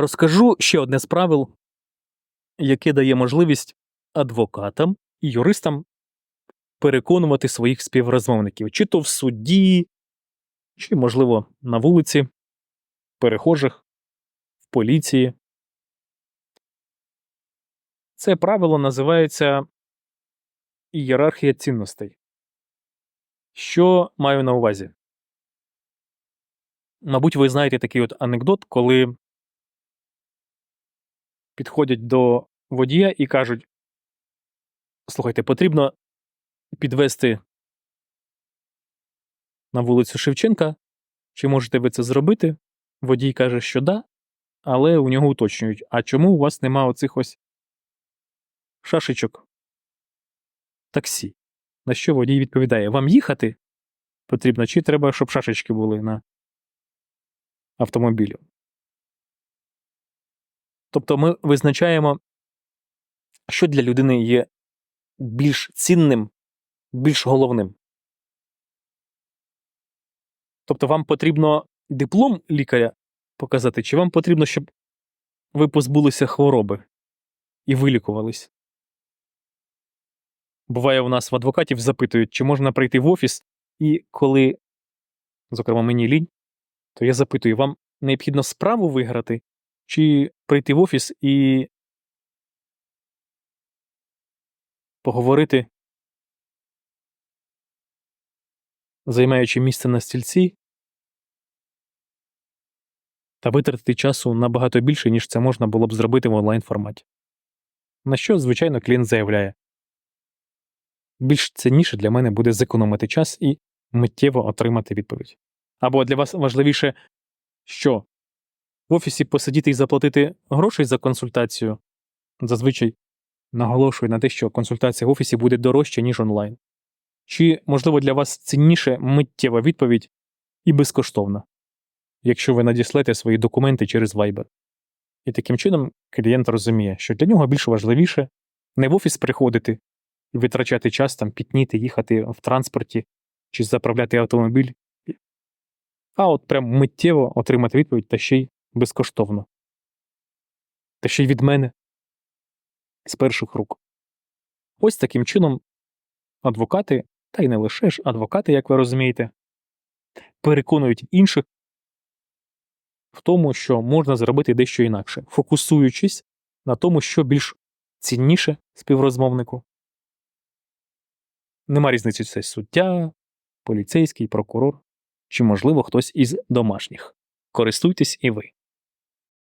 Розкажу ще одне з правил, яке дає можливість адвокатам і юристам переконувати своїх співрозмовників, чи то в суді, чи, можливо, на вулиці, перехожих, в поліції. Це правило називається ієрархія цінностей. Що маю на увазі? Мабуть, ви знаєте такий от анекдот, коли підходять до водія і кажуть: Слухайте, потрібно підвести на вулицю Шевченка. Чи можете ви це зробити? Водій каже, що да, але у нього уточнюють: а чому у вас нема оцих ось шашечок таксі? На що водій відповідає: Вам їхати потрібно, чи треба, щоб шашечки були на автомобілю? Тобто ми визначаємо, що для людини є більш цінним, більш головним. Тобто вам потрібно диплом лікаря показати, чи вам потрібно, щоб ви позбулися хвороби і вилікувались? Буває, у нас в адвокатів запитують, чи можна прийти в офіс, і коли, зокрема, мені лінь, то я запитую, вам необхідно справу виграти, чи прийти в офіс і поговорити, займаючи місце на стільці, та витратити часу набагато більше, ніж це можна було б зробити в онлайн форматі. На що, звичайно, клієнт заявляє. Більш цінніше для мене буде зекономити час і миттєво отримати відповідь. Або для вас важливіше, що в офісі посидіти і заплатити грошей за консультацію зазвичай наголошую на те, що консультація в офісі буде дорожча, ніж онлайн. Чи, можливо, для вас цінніше миттєва відповідь і безкоштовна, якщо ви надіслете свої документи через Viber. І таким чином клієнт розуміє, що для нього більш важливіше не в офіс приходити і витрачати час там пітніти, їхати в транспорті чи заправляти автомобіль, а от прям миттєво отримати відповідь та ще й безкоштовно. Та ще й від мене з перших рук. Ось таким чином адвокати, та й не лише ж адвокати, як ви розумієте, переконують інших в тому, що можна зробити дещо інакше, фокусуючись на тому, що більш цінніше співрозмовнику. Нема різниці це суддя, поліцейський, прокурор чи, можливо, хтось із домашніх. Користуйтесь і ви.